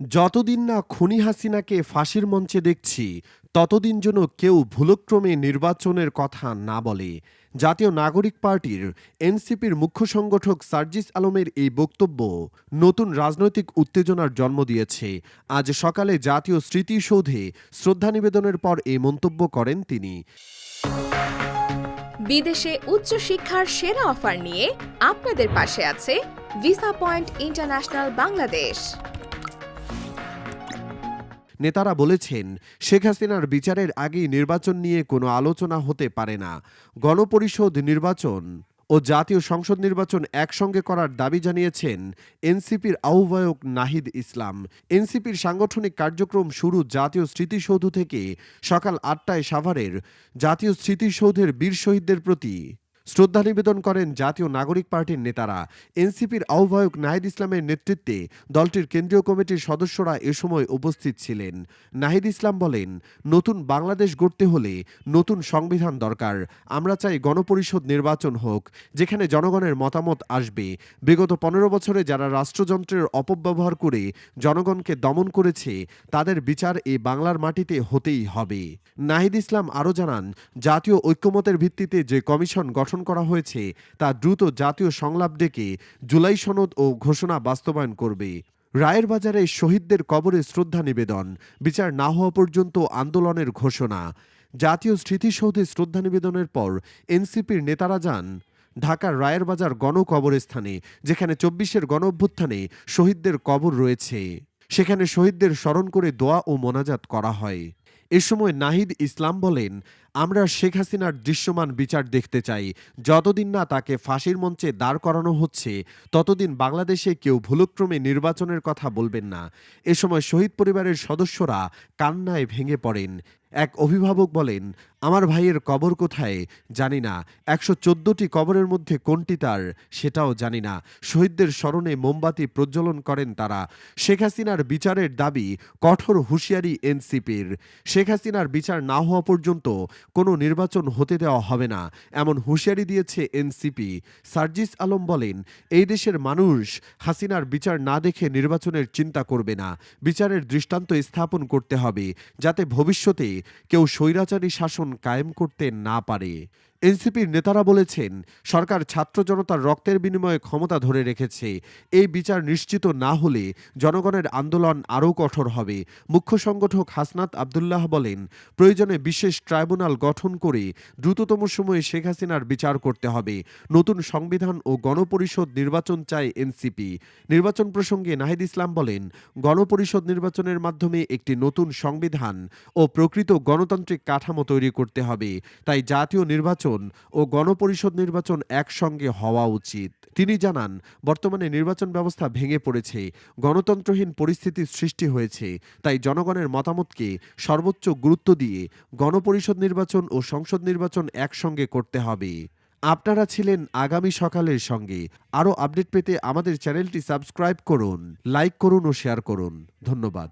যতদিন না খুনি হাসিনাকে ফাঁসির মঞ্চে দেখছি, ততদিন যেন কেউ ভুলক্রমে নির্বাচনের কথা না বলে। জাতীয় নাগরিক পার্টির এনসিপির মুখ্য সংগঠক সার্জিস আলমের এই বক্তব্য নতুন রাজনৈতিক উত্তেজনার জন্ম দিয়েছে। আজ সকালে জাতীয় স্মৃতিসৌধে শ্রদ্ধা নিবেদনের পর এই মন্তব্য করেন তিনি। বিদেশে উচ্চশিক্ষার সেরা অফার নিয়ে আপনাদের পাশে আছে ভিসা পয়েন্ট ইন্টারন্যাশনাল বাংলাদেশ নেতারা বলেছেন, শেখ হাসিনার বিচারের আগেই নির্বাচন নিয়ে কোনো আলোচনা হতে পারে না। গণপরিষদ নির্বাচন ও জাতীয় সংসদ নির্বাচন একসঙ্গে করার দাবি জানিয়েছেন এনসিপির আহ্বায়ক নাহিদ ইসলাম। এনসিপির সাংগঠনিক কার্যক্রম শুরু জাতীয় স্মৃতিসৌধ থেকে সকাল আটটায় সাভারের জাতীয় স্মৃতিসৌধের বীর শহীদদের প্রতি। শ্রদ্ধা নিবেদন করেন জাতীয় নাগরিক পার্টির নেতারা। এনসিপির আহ্বায়ক নাহিদ ইসলামের নেতৃত্বে দলটির কেন্দ্রীয় কমিটির সদস্যরা এ সময় উপস্থিত ছিলেন। নাহিদ ইসলাম বলেন, নতুন বাংলাদেশ গড়তে হলে নতুন সংবিধান দরকার। আমরা চাই গণপরিষদ নির্বাচন হোক, যেখানে জনগণের মতামত আসবে। বিগত পনেরো বছরে যারা রাষ্ট্রযন্ত্রের অপব্যবহার করে জনগণকে দমন করেছে, তাদের বিচার এই বাংলার মাটিতে হতেই হবে। নাহিদ ইসলাম আরও জানান, জাতীয় ঐক্যমতের ভিত্তিতে যে কমিশন গঠন করা হয়েছে, তা দ্রুত জাতীয় সংলাপ ডেকে জুলাই সনদ ও ঘোষণা বাস্তবায়ন করবে। রায়ের বাজারে শহীদদের কবরে শ্রদ্ধা নিবেদন, বিচার না হওয়া পর্যন্ত আন্দোলনের ঘোষণা। জাতীয় স্মৃতিসৌধে শ্রদ্ধা নিবেদনের পর এনসিপির নেতারা যান ঢাকার রায়ের বাজার গণকবরস্থানে, যেখানে চব্বিশের গণ অভ্যুত্থানে শহীদদের কবর রয়েছে। সেখানে শহীদদের স্মরণ করে দোয়া ও মোনাজাত করা হয়। এ সময় নাহিদ ইসলাম বলেন, আমরা শেখ হাসিনার দৃশ্যমান বিচার দেখতে চাই। যতদিন না তাকে ফাঁসির মঞ্চে দাঁড় করানো হচ্ছে, ততদিন বাংলাদেশে কেউ ভুলক্রমে নির্বাচনের কথা বলবেন না। এ সময় শহীদ পরিবারের সদস্যরা কান্নায় ভেঙে পড়েন। এক অভিভাবক বলেন, আমার ভাইয়ের কবর কোথায় জানি না। একশো চোদ্দটি কবরের মধ্যে কোনটি তার সেটাও জানি না। শহীদদের স্মরণে মোমবাতি প্রজ্বলন করেন তারা। শেখ হাসিনার বিচারের দাবি কঠোর হুঁশিয়ারি এনসিপির। শেখ হাসিনার বিচার না হওয়া পর্যন্ত কোনো নির্বাচন হতে দেওয়া হবে না, এমন হুঁশিয়ারি দিয়েছে এনসিপি। সার্জিস আলম বলেন, এই দেশের মানুষ হাসিনার বিচার না দেখে নির্বাচনের চিন্তা করবে না। বিচারের দৃষ্টান্ত স্থাপন করতে হবে, যাতে ভবিষ্যতে কেউ স্বৈরাচারী শাসন কায়েম করতে না পারে। এনসিপির নেতারা বলেছেন, সরকার ছাত্র জনতার রক্তের বিনিময়ে ক্ষমতা ধরে রেখেছে। এই বিচার নিশ্চিত না হলে জনগণের আন্দোলন আরও কঠোর হবে। মুখ্য সংগঠক হাসনাত আবদুল্লাহ বলেন, প্রয়োজনে বিশেষ ট্রাইব্যুনাল গঠন করে দ্রুততম সময়ে শেখ হাসিনার বিচার করতে হবে। নতুন সংবিধান ও গণপরিষদ নির্বাচন চায় এনসিপি। নির্বাচন প্রসঙ্গে নাহিদ ইসলাম বলেন, গণপরিষদ নির্বাচনের মাধ্যমে একটি নতুন সংবিধান ও প্রকৃত গণতান্ত্রিক কাঠামো তৈরি করতে হবে। তাই জাতীয় নির্বাচন ও গণপরিষদ নির্বাচন একসঙ্গে হওয়া উচিত। তিনি জানান, বর্তমানে নির্বাচন ব্যবস্থা ভেঙে পড়েছে, গণতন্ত্রহীন পরিস্থিতির সৃষ্টি হয়েছে, তাই জনগণের মতামতকে সর্বোচ্চ গুরুত্ব দিয়ে গণপরিষদ নির্বাচন ও সংসদ নির্বাচন একসঙ্গে করতে হবে। আপনারা ছিলেন আগামী সকালের সঙ্গে। আরও আপডেট পেতে আমাদের চ্যানেলটি সাবস্ক্রাইব করুন, লাইক করুন ও শেয়ার করুন। ধন্যবাদ।